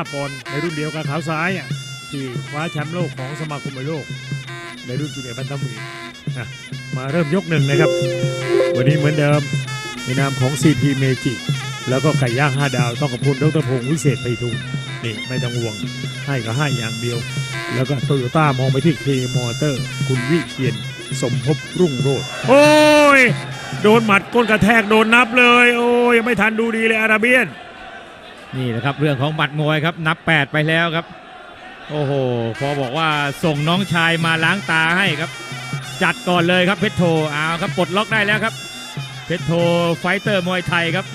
5 ปอนด์ในรุ่นเดียวกับขาวซ้ายอะที่คว้าแชมป์โลกของสมาคมมวยโลก ในรุ่นจูเนียร์บันตัมเวทนะมาเริ่มยกหนึ่งนะครับ วันนี้เหมือนเดิมในนามของ CP m a g i c แล้วก็ไก่ย่าง5ดาว ต้องขอบคุณดรพงศ์วิเศษไปทูลนี่ไม่ต้องห่วง ให้ก็ให้อย่างเดียว แล้วก็โตโยต้ามองไปที่เคมอเตอร์ คุณวิเชียนสมภพรุ่งโรจน์โอ้ย โดนหมัดก้นกระแทกโดนนับเลย โอ้ยยังไม่ทันดูดีเลยอาราเบียน นี่แหละครับเรื่องของบัตรมวยครับนับ 8 ไปแล้วครับ โอ้โห พอบอกว่าส่งน้องชายมาล้างตาให้ครับ จัดก่อนเลยครับเพชรโทเอาครับปลดล็อกได้แล้วครับเพชรโทไฟเตอร์มวยไทยครับ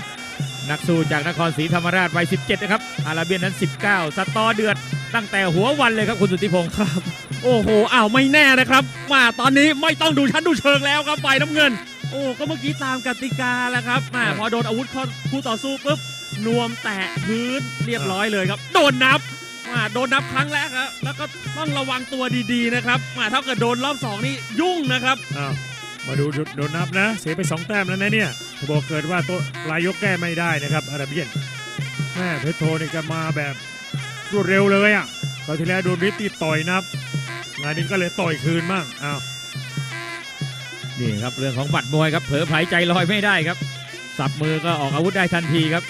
นักสู้จากนครศรีธรรมราชวัย 17 นะครับ อาราเบียนนั้น 19 สตอเดือดตั้งแต่หัววันเลยครับคุณสุทธิพงศ์ครับ โอ้โหอ้าวไม่แน่นะครับมาตอนนี้ไม่ต้องดูชั้นดูเชิงแล้วครับฝ่ายน้ำเงิน โอ้ก็เมื่อกี้ตามกติกาแล้วครับมาพอโดนอาวุธข้อคู่ต่อสู้ปุ๊บ นวมแตะพื้นเรียบร้อยเลยครับ โดนนับมาโดนนับครั้งแรกครับแล้วก็ต้องระวังตัวดีๆนะครับมาถ้าเกิดโดนรอบสองนี่ยุ่งนะครับอ้าวมาดูโดนนับนะ เสียไป2แต้มแล้วนะเนี่ยบอกเกิดว่าตัวปลายยกแก้ไม่ได้นะครับอาราเบียนแม่เพชรโทนี่ก็มาแบบรวดเร็วเลยอะตอนที่แล้วโดนริตตี้ต่อยนับ งานนี้ก็เลยต่อยคืนมั่งอ้าวนี่ครับเรื่องของบัตรมวยครับเผลอไผลใจลอยไม่ได้ครับสับมือก็ออกอาวุธได้ทันทีครับ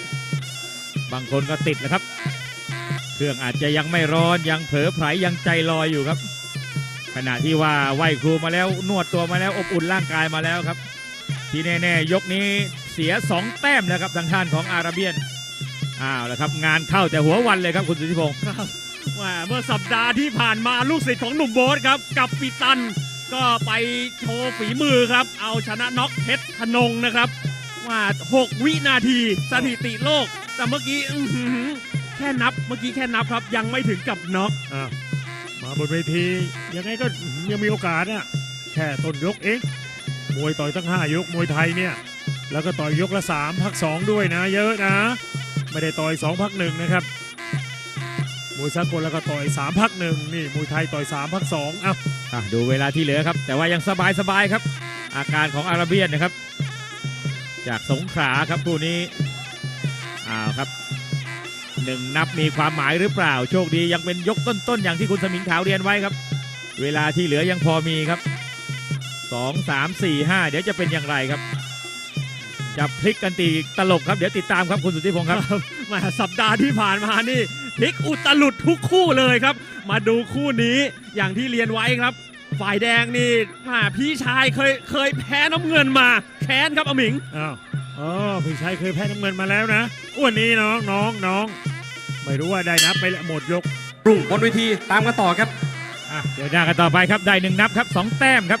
บางคนก็ติดแหละครับ เครื่องอาจจะยังไม่ร้อนยังเผลอไผลยังใจลอยอยู่ครับ ขณะที่ว่าไหวครูมาแล้วนวดตัวมาแล้วอบอุ่นร่างกายมาแล้วครับ ที่แน่ๆยกนี้เสีย 2 แต้มแล้วครับทางท่านของอาราเบียนอ้าวแล้วครับงานเข้าแต่หัววันเลยครับคุณสุทธิพงศ์ว่าเมื่อสัปดาห์ที่ผ่านมาลูกศิษย์ของหนุ่มโบ๊ทครับกับปีตันก็ไปโชว์ฝีมือครับ เอาชนะน็อกเพชรธนงนะครับว่า 6 วินาทีสถิติโลก แต่เมื่อกี้อื้อหือแค่นับเมื่อกี้แค่นับครับ ยังไม่ถึงกับน็อกอ้าวมาบนเวทียังไงก็ยังมีโอกาสอะแค่ต้นยกเองมวยต่อยตั้ง 5 ยกมวยไทยเนี่ย แล้วก็ต่อยยกละ 3 พัก 2 ด้วยนะ เยอะนะ ไม่ได้ต่อย 2 พักหนึ่งนะครับมวยสากลแล้วก็ต่อย 3 พักหนึ่งนี่มวยไทยต่อย 3 พัก2อ้าวอะดูเวลาที่เหลือครับ แต่ว่ายังสบายสบายๆครับ อาการของอาราเบียนนะครับ จากสงขลาครับคู่นี้ อ้าวครับหนึ่งนับมีความหมายหรือเปล่า โชคดียังเป็นยกต้นๆ อย่างที่คุณสมิงขาวเรียนไว้ครับ เวลาที่เหลือยังพอมีครับสองสามสี่ห้าเดี๋ยวจะเป็นอย่างไรครับ จะพลิกกันตีตลบครับ เดี๋ยวติดตามครับคุณสุทธิพงศ์ครับมาสัปดาห์ที่ผ่านมานี่พลิกอุตลุดทุกคู่เลยครับ มาดูคู่นี้อย่างที่เรียนไว้ครับ ฝ่ายแดงนี่มาพี่ชายเคยเคยแพ้น้ำเงินมาแค้นครับอมิงอ้าว อ๋อพี่ชัยเคยแพ้น้ำเงินมาแล้วนะอ้วนนี้น้องน้องน้อง ไม่รู้ว่าได้นับไปแล้วหมดยกรุ่งบนเวทีตามกันต่อครับอะเดี๋ยวหน้ากันต่อไปครับได้หนึ่งนับครับสองแต้มครับ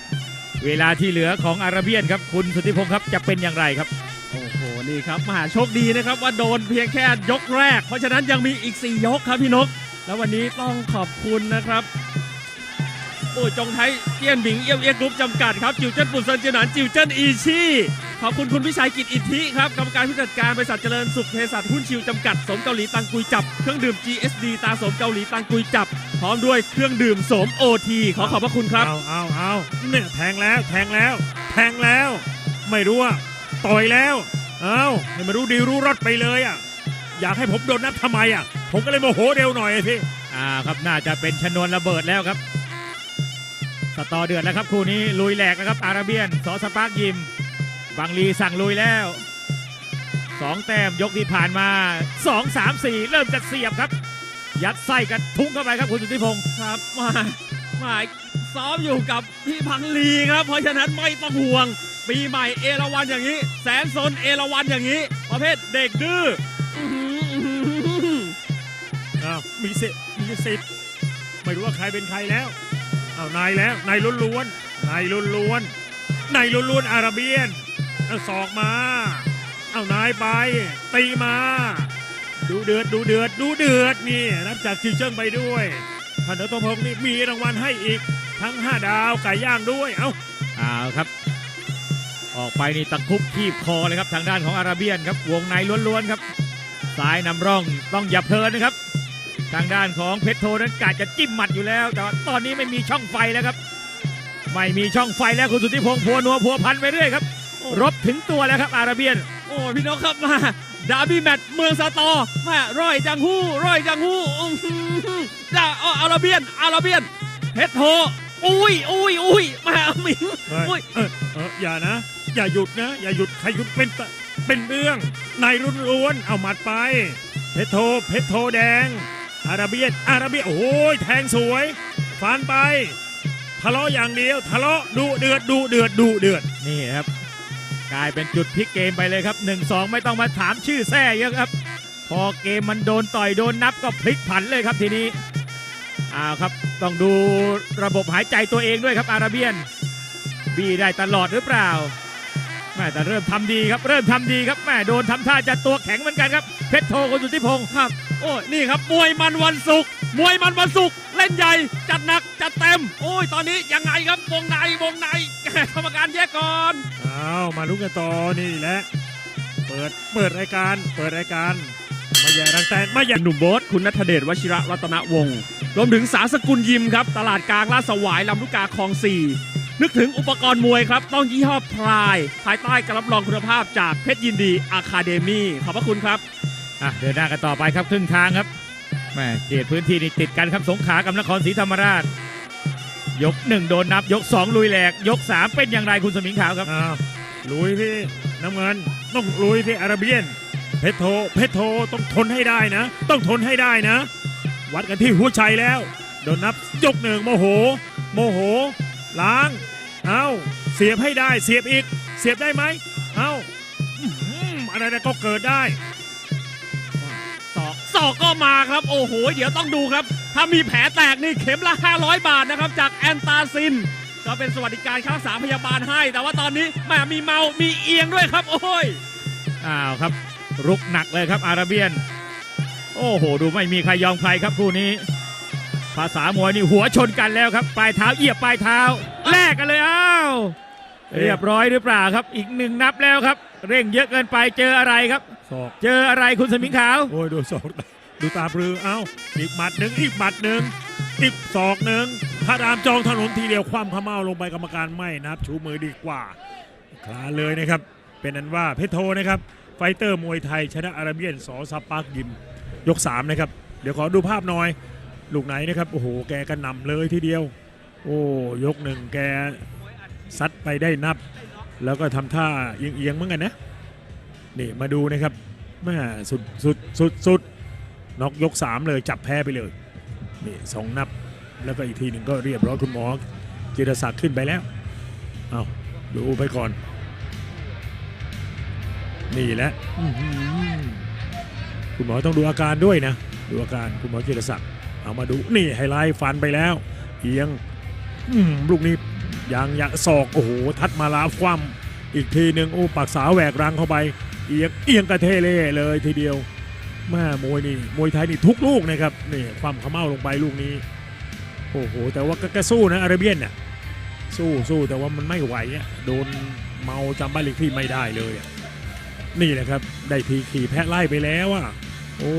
เวลาที่เหลือของอาราเบียนครับคุณสุทธิพงศ์ครับจะเป็นอย่างไรครับโอ้โหนี่ครับมหาโชคดีนะครับว่าโดนเพียงแค่ยกแรก เพราะฉะนั้นยังมีอีก 4 ยกครับพี่นก แล้ววันนี้ต้องขอบคุณนะครับโอ้ยจงไทยเจี้ยนหมิงเอี้ยวเอียกรุ๊ปจำกัดครับจิวเจิ้นปุ่นเซินเจียนหนานจิวเจิ้นอีชี่ ขอบคุณคุณพิชัยกิจอิทธิครับกรรมการผู้จัดการบริษัทเจริญสุขเภสัชหุ้นชิวจำกัดสมเกาหลีตังกุยจับเครื่องดื่ม GSD ตาสมเกาหลีตังกุยจับ พร้อมด้วยเครื่องดื่มโสม OT ขอขอบพระคุณครับ เอาเอาเอาเนี่ยแทงแล้วแทงแล้วแทงแล้ว ไม่รู้ว่าต่อยแล้ว เอาให้มารู้ดีรู้รอดไปเลยอะอยากให้ผมโดนนับทำไมอะ ผมก็เลยโมโหเร็วหน่อยสิอ่าครับน่าจะเป็นชนวนระเบิดแล้วครับสตอเดือดแล้วครับคู่นี้ลุยแหลกนะครับอาราเบียนสอสปาร์กยิม บังลีสั่งลุยแล้วสองแต้มยกที่ผ่านมาสองสามสี่เริ่มจะเสียบครับ ยัดไส้กันทุ่งเข้าไปครับคุณสุทธิพงศ์ครับมามาซ้อมอยู่กับพี่พังลีครับ เพราะฉะนั้นไม่ต้องห่วง ปีใหม่เอราวันอย่างนี้ แสนสนเอราวันอย่างนี้ ประเภทเด็กดื้ออื้อหืออื้อหืออ้าวมีสิทธิ์มีสิทธิ์ไม่รู้ว่าใครเป็นใครแล้วเอานายแล้วนายล้วนๆนายล้วนๆนายล้วนๆอาราเบียนเอา ศอกมา เอานายไป ตีมา ดูเดือดดูเดือดดูเดือดนี่นับจากจิวเจิ้งไปด้วยพันธุ์ตพงศ์นี่มีรางวัลให้อีกทั้ง 5 ดาวไก่ย่างด้วย เอ้าเอาครับ ออกไปนี่ตะคุบคีบคอเลยครับทางด้านของอาราเบียนครับ วงในล้วนๆครับซ้ายนำร่องต้องอย่าเพลินนะครับ ทางด้านของเพชรโทนั้นกาจะจิ้มหมัดอยู่แล้ว แต่ตอนนี้ไม่มีช่องไฟแล้วครับ ไม่มีช่องไฟแล้วคุณสุทธิพงศ์พัวนัวพัวพันไปเรื่อยครับ รบถึงตัวแล้วครับอาราเบียน โอ้พี่นกครับมาดาร์บี้แมตช์เมืองสตอแม่ร้อยจังหู้ร้อยจังหู้อื้อหือดาเอาอาราเบียนอาราเบียนเพชรโทอุ้ยอุ้ยอุ้ยแม่หมิงเฮ้ยอุ้ยเออเอออย่านะ อย่าหยุดนะ อย่าหยุดใครหยุดเป็นตะเป็นเรื่องในรุ่นล้วนเอาหมัดไปเพชรโทเพชรโทแดง อาราเบียนอาราเบียนโอ้ยแทงสวยฟันไปทะเลาะอย่างเดียวทะเลาะดูเดือดดูเดือดดูเดือดนี่ครับ กลายเป็นจุดพลิกเกมไปเลยครับ 1-2 ไม่ต้องมาถามชื่อแท้เยอะครับ พอเกมมันโดนต่อยโดนนับก็พลิกผันเลยครับทีนี้อ้าวครับต้องดูระบบหายใจตัวเองด้วยครับอาราเบียน บีได้ตลอดหรือเปล่าแม่แต่เริ่มทำดีครับเริ่มทำดีครับแม่โดนทำท่าจะตัวแข็งเหมือนกันครับเพชรโทคุณสุทธิพงศ์ครับ โอ้ยนี่ครับมวยมันวันศุกร์มวยมันวันศุกร์เล่นใหญ่จัดหนักจัดเต็ม โอ้ยตอนนี้ยังไงครับวงในวงใน กรรมการแยกก่อนเอามาลุ้นกันต่อนี่แหละเปิดเปิดรายการเปิดรายการมาแย่รังแตนมาแย่หนุ่มโบ๊ทคุณนัทเดชวชิระรัตนวงศ์รวมถึงสาสกุลยิมครับ ตลาดกลางลาดสวายลำลูกกาคลองสี่นึกถึงอุปกรณ์มวยครับ ต้องยี่ห้อพราย ภายใต้การรับรองคุณภาพจากเพชรยินดีอะคาเดมี่ขอบพระคุณครับอะเดินหน้ากันต่อไปครับครึ่งทางครับแม่เขตพื้นที่นี่ติดกันครับสงขลากับนครศรีธรรมราช ยกหนึ่งโดนนับยกสองลุยแหลก ยกสามเป็นอย่างไรคุณสมิงขาวครับ อ้าวลุยพี่น้ำเงินต้องลุยพี่อาราเบียน เพชรโท เพชรโทต้องทนให้ได้นะ ต้องทนให้ได้นะ วัดกันที่หัวใจแล้ว โดนนับยกหนึ่งโมโห โมโห ล้าง เอาเสียบให้ได้เสียบอีก เสียบได้ไหมเอาอื้อหืออะไรก็เกิดได้ ศอกศอก็มาครับ โอ้โห เดี๋ยวต้องดูครับ ถ้ามีแผลแตกนี่เข็มละ 500 บาทนะครับจากแอนตาซิน ก็เป็นสวัสดิการค่ารักษาพยาบาลให้ แต่ว่าตอนนี้แม่มีเมา มีเอียงด้วยครับ โอ้ยอ้าวครับ รุกหนักเลยครับอาราเบียน โอ้โห ดูไม่มีใครยอมใครครับคู่นี้ ภาษามวยนี่หัวชนกันแล้วครับ ปลายเท้าเหยียบปลายเท้าแลกกันเลยอ้าวเรียบร้อยหรือเปล่าครับ อีกหนึ่งนับแล้วครับ เร่งเยอะเกินไปเจออะไรครับ ศอกเจออะไรคุณสมิงขาว โอ้ยดูศอกดูตาปรือเอ้าอีกหมัดหนึ่งอีกหมัดหนึ่งอีกศอกหนึ่งถ้าดามจองถนนทีเดียวคว่ำขม้าลงไปกรรมการไม่นับชูมือดีกว่า คลาเลยนะครับ เป็นนั้นว่าเพชรโทนะครับ ไฟเตอร์มวยไทย ชนะอาราเบียนสอสปาร์กยิม ยก 3 นะครับ เดี๋ยวขอดูภาพหน่อย ลูกไหนนะครับ โอ้โห แกกระหน่ำเลยทีเดียว โอ้ยกหนึ่งแกซัดไปได้นับ แล้วก็ทำท่าเอียงๆเหมือนกันนะ นี่มาดูนะครับแม่สุดสุดสุดสุดน็อกยก 3 เลยจับแพ้ไปเลยนี่สองนับแล้วก็อีกทีหนึ่งก็เรียบร้อยคุณหมอจิรศักดิ์ขึ้นไปแล้วเอาดูไปก่อน นี่แหละคุณหมอต้องดูอาการด้วยนะ ดูอาการคุณหมอจิรศักดิ์เอามาดูนี่ไฮไลท์ฟันไปแล้วเอียงลูกนี้ยางยางศอกโอ้โหทัดมาลาคว่ำอีกทีหนึ่งโอ้ปักษาแหวกรังเข้าไป เอียงเอียงกระเทเล่เลยทีเดียวแม่มวยนี่มวยไทยนี่ทุกลูกนะครับนี่ความขม้าลงไปลูกนี้โอ้โหแต่ว่าก็สู้นะอาราเบียนเนี่ยสู้สู้แต่ว่ามันไม่ไหวอะโดนเมาจำบ้านเลขที่ไม่ได้เลยอะนี่แหละครับได้ทีขี่แพะไล่ไปแล้วอะโอ้